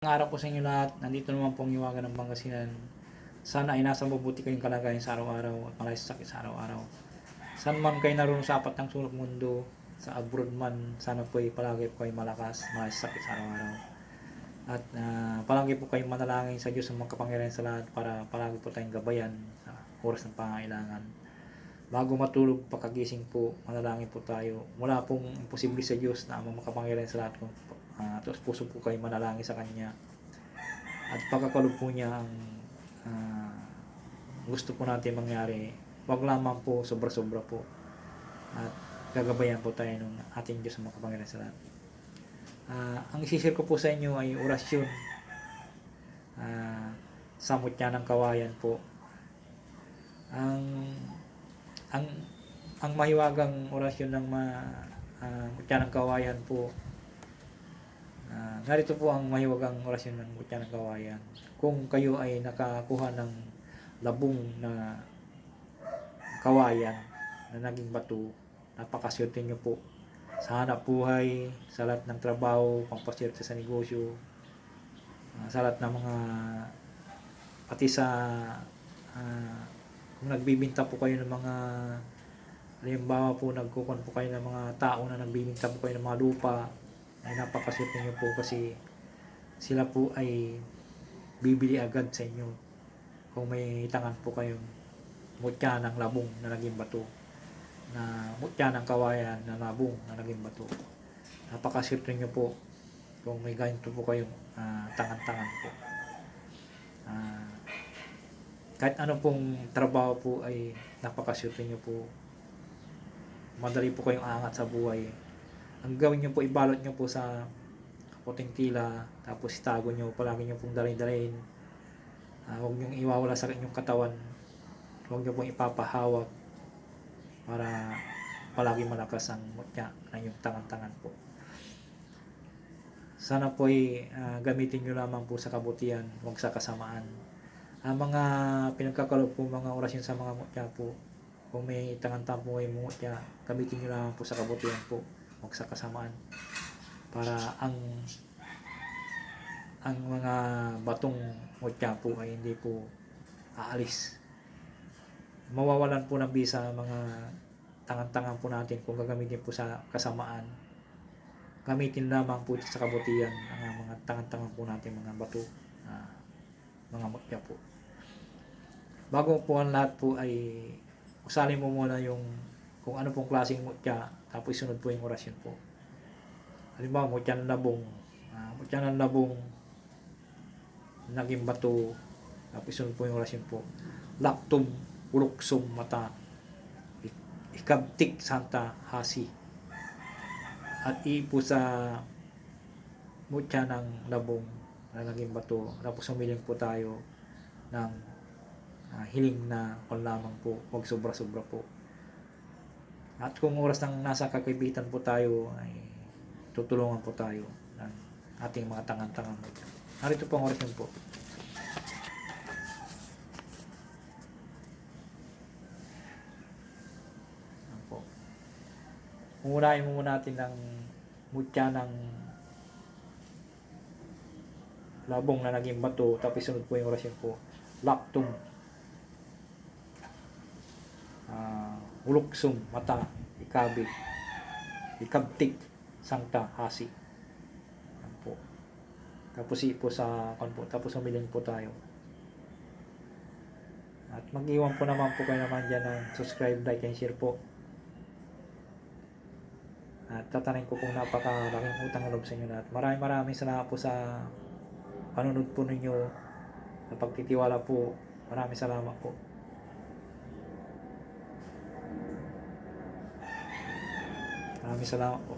Ang araw po sa inyo lahat, nandito naman po ang iwagan ng Pangasinan. Sana ay nasa mabuti kayong kalagayan sa araw-araw at malayos sakit sa araw-araw. Saan man kayo naroon sa apat ng sulok mundo, sa abroad man, sana po ay palagi po kayo malakas, malayos sakit sa araw-araw. At ah, palagi po kayong manalangin sa Diyos ng makapangyarihan sa lahat para palagi po tayong gabayan sa oras ng pangailangan. Bago matulog, pagkagising po, manalangin po tayo. Wala pong imposible sa Diyos na ang makapangyarihan sa lahat kung uh, puso po kayo manalangin sa Kanya. At pagkakalog po niya ang ah, gusto po natin mangyari, wag lamang po sobra-sobra po. At gagabayan po tayo ng ating Diyos na makapangyarihan sa lahat. Ah, ang isishare ko po sa inyo ay orasyon. Ah, samot niya ng kawayan po. Ang ang ang mahiwagang orasyon ng ma uh, ng kawayan po Ah, narito po ang mahiwagang orasyon ng Butya ng Kawayan. Kung kayo ay nakakuha ng labong na kawayan na naging bato, napakaswerte nyo po sa hanap buhay, sa lahat ng trabaho, pampaswerte sa negosyo, ah, sa lahat ng mga pati sa ah, kung nagbibinta po kayo ng mga halimbawa po nagkukon po kayo ng mga tao na nagbibinta po kayo ng mga lupa ay napakaswerte nyo po kasi sila po ay bibili agad sa inyo kung may tangan po kayong mutya ng labong na naging bato na mutya ng kawayan na labong na naging bato. Napakaswerte nyo po kung may ganito po kayong ah, tangan-tangan po. Ah, kahit ano pong trabaho po ay napakaswerte nyo po madali po kayong angat sa buhay ang gawin nyo po, ibalot nyo po sa puting tila, tapos itago nyo, palagi nyo pong dalhin-dalhin. Uh, huwag nyo iwawala sa inyong katawan. Huwag nyo pong ipapahawak para palagi malakas ang mutya ng inyong tangan-tangan po. Sana po ay uh, gamitin nyo lamang po sa kabutihan, huwag sa kasamaan. Ang mga pinagkakalog po mga orasyon sa mga mutya po, kung may tangan-tangan po kayo mutya, gamitin nyo lamang po sa kabutihan po huwag sa kasamaan. Para ang ang mga batong mutya po ay hindi po aalis. Mawawalan po ng bisa mga tangan-tangan po natin kung gagamitin po sa kasamaan. Gamitin lamang po sa kabutihan ang mga tangan-tangan po natin mga bato. Uh, mga mutya po bago po ang lahat po ay usalin mo muna yung kung ano pong klaseng mutya tapos sunod po yung orasyon po. Halimbawa, mutya ng labong. Uh, mutya ng labong naging bato. Tapos sunod po yung orasyon po. Laktum, uluksum, mata. Ikabtik, santa, hasi. At ipo sa mutya ng labong na naging bato. Tapos sumiling po tayo ng uh, hiling na kung lamang po. Huwag sobra-sobra po. At kung oras ng nasa kakibitan po tayo, ay tutulungan po tayo ng ating mga tangan-tangan. Narito po ang oras po. Mo muna natin ng mutya ng labong na naging bato, tapos sunod po yung orasyon po. Laktum. Ah, uluksum, mata, ikabi, ikabtik, sangta, hasi. Yan po. Tapos ipo sa kan po, tapos umiling po tayo. At mag-iwan po naman po kayo naman dyan ng subscribe, like, and share po. At tatanin ko kung napakalaking utang loob sa inyo lahat. Maraming maraming salamat po sa panunod po ninyo, sa pagtitiwala po. Maraming salamat po. Maraming salamat po.